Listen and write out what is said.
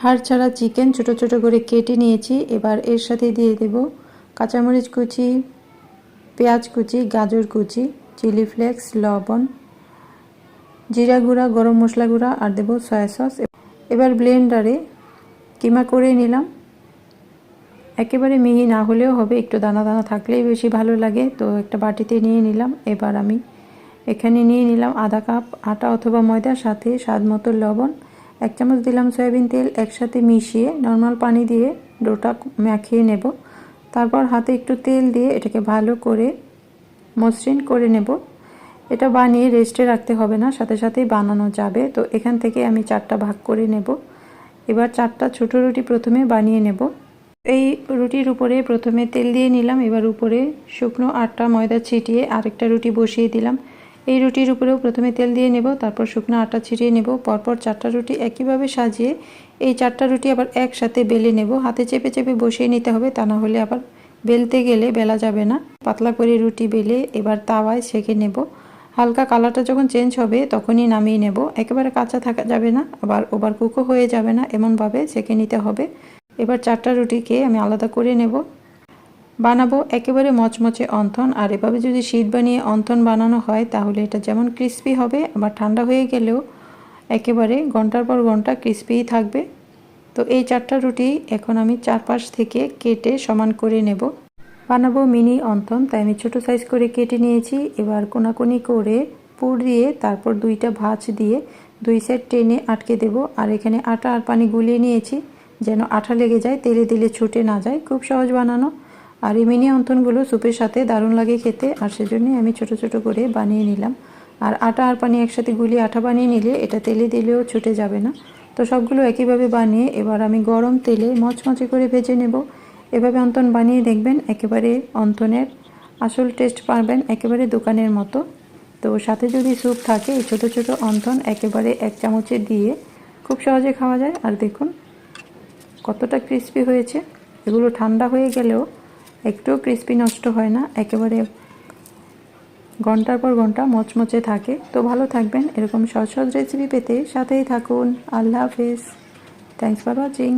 হাড় ছাড়া চিকেন ছোট ছোট করে কেটে নিয়েছি। এবার এর সাথে দিয়ে দেব কাঁচামরিচ কুচি, পেঁয়াজ কুচি, গাজর কুচি, চিলি ফ্লেক্স, লবণ, জিরা গুঁড়া, গরম মশলা গুঁড়া আর দেবো সয়া সস। এবার ব্লেন্ডারে কিমা করে নিলাম। একেবারে মিহি না হলেও হবে, একটু দানা দানা থাকলেই বেশি ভালো লাগে। তো একটা বাটিতে নিয়ে নিলাম। এবার আমি এখানে নিয়ে নিলাম আধা কাপ আটা অথবা ময়দার সাথে স্বাদ মতো লবণ। এক চামচ দিলাম সয়াবিন তেল একসাথে মিশিয়ে নর্মাল পানি দিয়ে ডোটা মাখিয়ে নেব। তারপর হাতে একটু তেল দিয়ে এটাকে ভালো করে মসৃণ করে নেব। এটা বানিয়ে রেস্টে রাখতে হবে না, সাথে সাথেই বানানো যাবে। তো এখান থেকে আমি চারটা ভাগ করে নেব। এবার চারটা ছোট রুটি প্রথমে বানিয়ে নেব। এই রুটির উপরে প্রথমে তেল দিয়ে নিলাম, এবার উপরে শুকনো আটটা ময়দা ছিটিয়ে আরেকটা রুটি বসিয়ে দিলাম। এই রুটির উপরেও প্রথমে তেল দিয়ে নেব, তারপর শুকনো আটা ছিটিয়ে নেব, পরপর চারটা রুটি একইভাবে সাজিয়ে এই চারটা রুটি আবার একসাথে বেলে নেব। হাতে চেপে চেপে বসিয়ে নিতে হবে, তা না হলে আবার বেলতে গেলে বেলা যাবে না। পাতলা করে রুটি বেলে এবার তাওয়ায় সেঁকে নেব। হালকা কালারটা যখন চেঞ্জ হবে তখনই নামিয়ে নেব। একেবারে কাঁচা থাকা যাবে না, আবার ওভার কুকও হয়ে যাবে না, এমনভাবে সেঁকে নিতে হবে। এবার চারটা রুটিকে আমি আলাদা করে নেব। বানাবো, একেবারে মচমচে অন্থন, আর এভাবে যদি শীত বানিয়ে অন্থন বানানো হয়, তাহলে এটা যেমন ক্রিস্পি হবে, আবার ঠান্ডা হয়ে গেলেও একেবারে ঘণ্টার পর ঘণ্টা ক্রিস্পিই থাকবে। তো এই চারটা রুটি এখন আমি চারপাশ থেকে কেটে সমান করে নেব। বানাবো মিনি অন্থন, তাই আমি ছোটো সাইজ করে কেটে নিয়েছি। এবার কোনাকুনি করে পুর দিয়ে তারপর দুইটা ভাঁজ দিয়ে দুই সাইড টেনে আটকে দেব। আর এখানে আটা আর পানি গুলিয়ে নিয়েছি, যেন আঠা লেগে যায়, তেলে দিলে ছুটে না যায়। খুব সহজ বানানো। আর এই মিনি অন্থনগুলো স্যুপের সাথে দারুণ লাগে খেতে, আর সেজন্যই আমি ছোট ছোট করে বানিয়ে নিলাম। আর আটা আর পানি একসাথে গুলিয়ে আঠা বানিয়ে নিলে এটা তেলে দিলেও ছুটে যাবে না। তো সবগুলো একইভাবে বানিয়ে এবার আমি গরম তেলে মচমচে করে ভেজে নেব। এভাবে অন্তন বানিয়ে দেখবেন একেবারে অন্তনের আসল টেস্ট পারবেন একেবারে দোকানের মতো। তো সাথে যদি স্যুপ থাকে, এই ছোটো ছোটো অন্তন একেবারে এক চামচে দিয়ে খুব সহজে খাওয়া যায়। আর দেখুন কতটা ক্রিস্পি হয়েছে। এগুলো ঠান্ডা হয়ে গেলেও একটুও ক্রিস্পি নষ্ট হয় না, একেবারে ঘণ্টার পর ঘণ্টা মচমচে থাকে। তো ভালো থাকবেন, এরকম সহজ সহজ রেসিপি পেতে সাথেই থাকুন। আল্লাহ হাফেজ। Thanks for watching